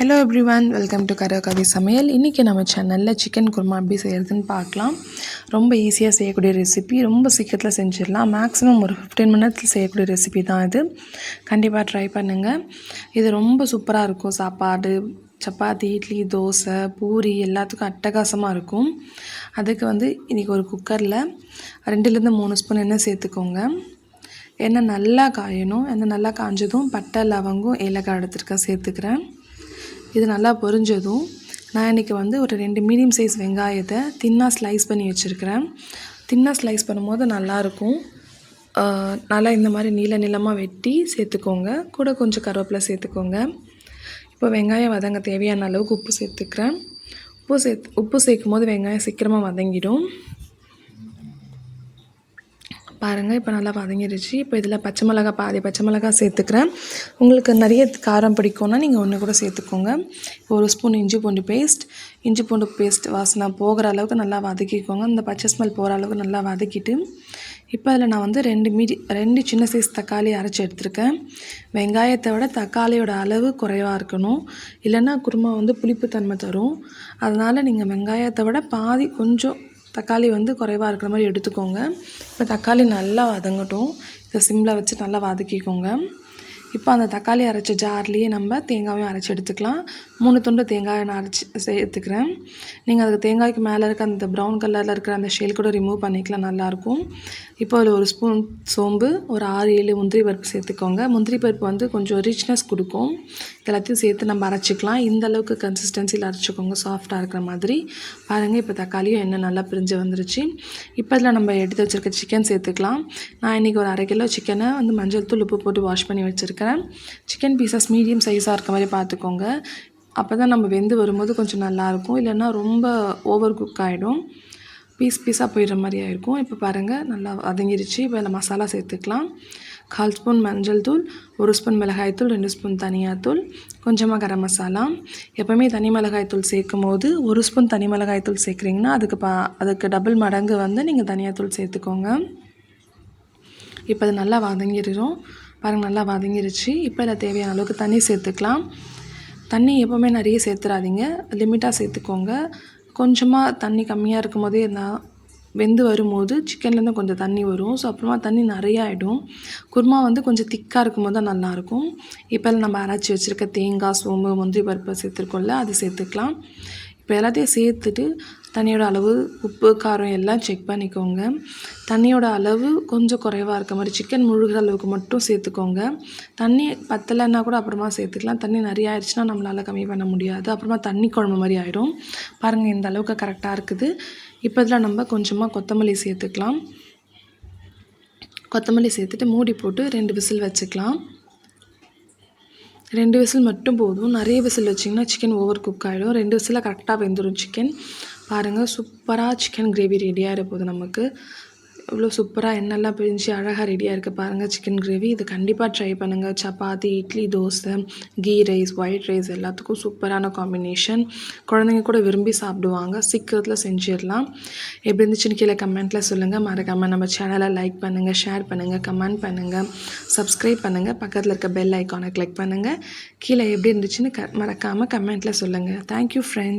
Hello everyone welcome to கரகவி சமையல் இன்றைக்கி நம்ம சேனலில் சிக்கன் குருமா எப்படி செய்கிறதுன்னு பார்க்கலாம். ரொம்ப ஈஸியாக செய்யக்கூடிய ரெசிபி ரொம்ப சீக்கிரத்தில் செஞ்சிடலாம். மேக்ஸிமம் ஒரு ஃபிஃப்டீன் மினிட்ஸில் செய்யக்கூடிய ரெசிபி தான் இது. கண்டிப்பாக ட்ரை பண்ணுங்கள் இது ரொம்ப சூப்பராக இருக்கும். சாப்பாடு சப்பாத்தி இட்லி தோசை பூரி எல்லாத்துக்கும் அட்டகாசமாக இருக்கும். அதுக்கு வந்து இன்றைக்கி ஒரு குக்கரில் ரெண்டுலேருந்து மூணு ஸ்பூன் எண்ணெய் சேர்த்துக்கோங்க. எண்ணெய் நல்லா காயணும். எண்ணெய் நல்லா காஞ்சதும் பட்டை லவங்கம் ஏலக்காய் எடுத்துருக்கேன் சேர்த்துக்கிறேன். இது நல்லா பொரிஞ்சதும் நான் இன்றைக்கி வந்து ஒரு ரெண்டு மீடியம் சைஸ் வெங்காயத்தை தின்னாக ஸ்லைஸ் பண்ணி வச்சுருக்கிறேன். தின்னாக ஸ்லைஸ் பண்ணும்போது நல்லாயிருக்கும். நல்லா இந்த மாதிரி நீள நீளமாக வெட்டி சேர்த்துக்கோங்க. கூட கொஞ்சம் கருவேப்பிலை சேர்த்துக்கோங்க. இப்போ வெங்காயம் வதங்க தேவையான அளவுக்கு உப்பு சேர்த்துக்கிறேன். உப்பு சேர்த்து உப்பு சேர்க்கும் போது வெங்காயம் சீக்கிரமாக வதங்கிடும். பாருங்கள் இப்போ நல்லா வதங்கிடுச்சு இப்போ இதில் பச்சை மிளகா பாதி பச்சை மிளகா சேர்த்துக்கிறேன். உங்களுக்கு நிறைய காரம் பிடிக்கும்னா நீங்கள் ஒன்று கூட சேர்த்துக்கோங்க. ஒரு ஸ்பூன் இஞ்சி பூண்டு பேஸ்ட். இஞ்சி பூண்டு பேஸ்ட் வாசனை போகிற அளவுக்கு நல்லா வதக்கிக்கோங்க. இந்த பச்சை ஸ்மெல் போகிற அளவுக்கு நல்லா வதக்கிட்டு இப்போ அதில் நான் வந்து ரெண்டு மீடி ரெண்டு சின்ன சைஸ் தக்காளி அரைச்சி எடுத்திருக்கேன். வெங்காயத்தை விட தக்காளியோட அளவு குறைவாக இருக்கணும். இல்லைன்னா குருமா வந்து புளிப்புத்தன்மை தரும். அதனால் நீங்கள் வெங்காயத்தை விட பாதி கொஞ்சம் தக்காளி வந்து குறைவாக இருக்கிற மாதிரி எடுத்துக்கோங்க. இப்போ தக்காளி நல்லா வதங்கட்டும். இதை சிம்மில் வச்சு நல்லா வதக்கிக்கோங்க. இப்போ அந்த தக்காளி அரைச்ச ஜார்லேயே நம்ம தேங்காயும் அரைச்சி எடுத்துக்கலாம். மூணு துண்டு தேங்காயை நான் அரைச்சி சேர்த்துக்கிறேன் நீங்கள் அதுக்கு தேங்காய்க்கு மேலே இருக்க அந்த ப்ரௌன் கலரில் இருக்கிற அந்த ஷேல் கூட ரிமூவ் பண்ணிக்கலாம் நல்லாயிருக்கும் இப்போ அதில் ஒரு ஸ்பூன் சோம்பு ஒரு ஆறு ஏழு முந்திரி பருப்பு சேர்த்துக்கோங்க. முந்திரி பருப்பு வந்து கொஞ்சம் ரிச்னஸ் கொடுக்கும். எல்லாத்தையும் சேர்த்து நம்ம அரைச்சிக்கலாம். இந்த அளவுக்கு கன்சிஸ்டன்சியில் அரைச்சிக்கோங்க சாஃப்டாக இருக்கிற மாதிரி. பாருங்கள் இப்போ தக்காளியும் எண்ணெய் நல்லா பிரிஞ்சு வந்துருச்சு. இப்போ இதில் நம்ம எடுத்து வச்சுருக்க சிக்கன் சேர்த்துக்கலாம். நான் இன்றைக்கி ஒரு அரை கிலோ சிக்கனை வந்து மஞ்சள் தூள் உப்பு போட்டு வாஷ் பண்ணி வச்சுருக்கேன். வச்சுருக்கேன் சிக்கன் பீசஸ் மீடியம் சைஸாக இருக்க மாதிரி பார்த்துக்கோங்க. அப்போ தான் நம்ம வெந்து வரும்போது கொஞ்சம் நல்லாயிருக்கும். இல்லைன்னா ரொம்ப ஓவர் குக் ஆகிடும் பீஸ் பீஸாக போயிடுற மாதிரி ஆகிருக்கும் இப்போ பாருங்கள் நல்லா வதங்கிருச்சு. இப்போ இதில் மசாலா சேர்த்துக்கலாம். கால் ஸ்பூன் மஞ்சள் தூள் ஒரு ஸ்பூன் மிளகாய் தூள் ரெண்டு ஸ்பூன் தனியாத்தூள் கொஞ்சமாக கரம் மசாலா. எப்போவுமே தனி மிளகாய் தூள் சேர்க்கும் போது ஒரு ஸ்பூன் தனி மிளகாய் தூள் சேர்க்குறீங்கன்னா அதுக்கு பா அதுக்கு டபுள் மடங்கு வந்து நீங்கள் தனியாத்தூள் சேர்த்துக்கோங்க. இப்போ அது நல்லா வதங்கிடும் பாருங்கள் நல்லா வதங்கிருச்சு. இப்போ இதில் தேவையான அளவுக்கு தண்ணி சேர்த்துக்கலாம். தண்ணி எப்போவுமே நிறைய சேர்த்துறாதீங்க. லிமிட்டாக சேர்த்துக்கோங்க. கொஞ்சமாக தண்ணி கம்மியாக இருக்கும் போதே நான் வெந்து வரும்போது சிக்கன்லேருந்து கொஞ்சம் தண்ணி வரும். ஸோ அப்புறமா தண்ணி நிறையா ஆகிடும் குருமா வந்து கொஞ்சம் திக்காக இருக்கும் போது தான் நல்லாயிருக்கும். இப்போ நம்ம அரைச்சி வச்சுருக்க தேங்காய் சோம்பு முந்திரி பருப்பு சேர்த்துருக்கோம்ல அது சேர்த்துக்கலாம். இப்போ எல்லாத்தையும் சேர்த்துட்டு தண்ணியோட அளவு உப்பு காரம் எல்லாம் செக் பண்ணிக்கோங்க. தண்ணியோட அளவு கொஞ்சம் குறைவாக இருக்க மாதிரி சிக்கன் முழுகிற அளவுக்கு மட்டும் சேர்த்துக்கோங்க. தண்ணி பத்தலைன்னா கூட அப்புறமா சேர்த்துக்கலாம். தண்ணி நிறைய ஆயிடுச்சுன்னா நம்மளால் கம்மி பண்ண முடியாது. அப்புறமா தண்ணி குழம்பு மாதிரி ஆயிடும். பாருங்கள் இந்த அளவுக்கு கரெக்டாக இருக்குது. இப்போ இதில் நம்ம கொஞ்சமாக கொத்தமல்லி சேர்த்துக்கலாம். கொத்தமல்லி சேர்த்துட்டு மூடி போட்டு ரெண்டு விசில் வச்சுக்கலாம். ரெண்டு விசில் மட்டும் போதும். நிறைய விசில் வச்சிங்கன்னா சிக்கன் ஓவர் குக் ஆகிடும் ரெண்டு விசில் கரெக்டாக வெந்துடும் சிக்கன் பாருங்கள் சூப்பராக சிக்கன் கிரேவி ரெடியாக இருப்போது நமக்கு. இவ்வளோ சூப்பராக எண்ணெல்லாம் பிரிஞ்சு அழகாக ரெடியாக இருக்குது பாருங்கள் சிக்கன் கிரேவி இது கண்டிப்பாக ட்ரை பண்ணுங்கள் chapati idli dosa ghee rice white rice எல்லாத்துக்கும் சூப்பரான காம்பினேஷன் குழந்தைங்க கூட விரும்பி சாப்பிடுவாங்க. சீக்கிரத்தில் செஞ்சிடலாம். எப்படி இருந்துச்சுன்னு கீழே கமெண்ட்டில் சொல்லுங்கள் மறக்காமல் நம்ம சேனலை லைக் பண்ணுங்கள் ஷேர் பண்ணுங்கள் கமெண்ட் பண்ணுங்கள் சப்ஸ்கிரைப் பண்ணுங்கள் பக்கத்தில் இருக்க பெல் ஐக்கானை கிளிக் பண்ணுங்கள் கீழே எப்படி இருந்துச்சுன்னு க மறக்காமல் கமெண்ட்டில் சொல்லுங்கள் தேங்க்யூ ஃப்ரெண்ட்ஸ்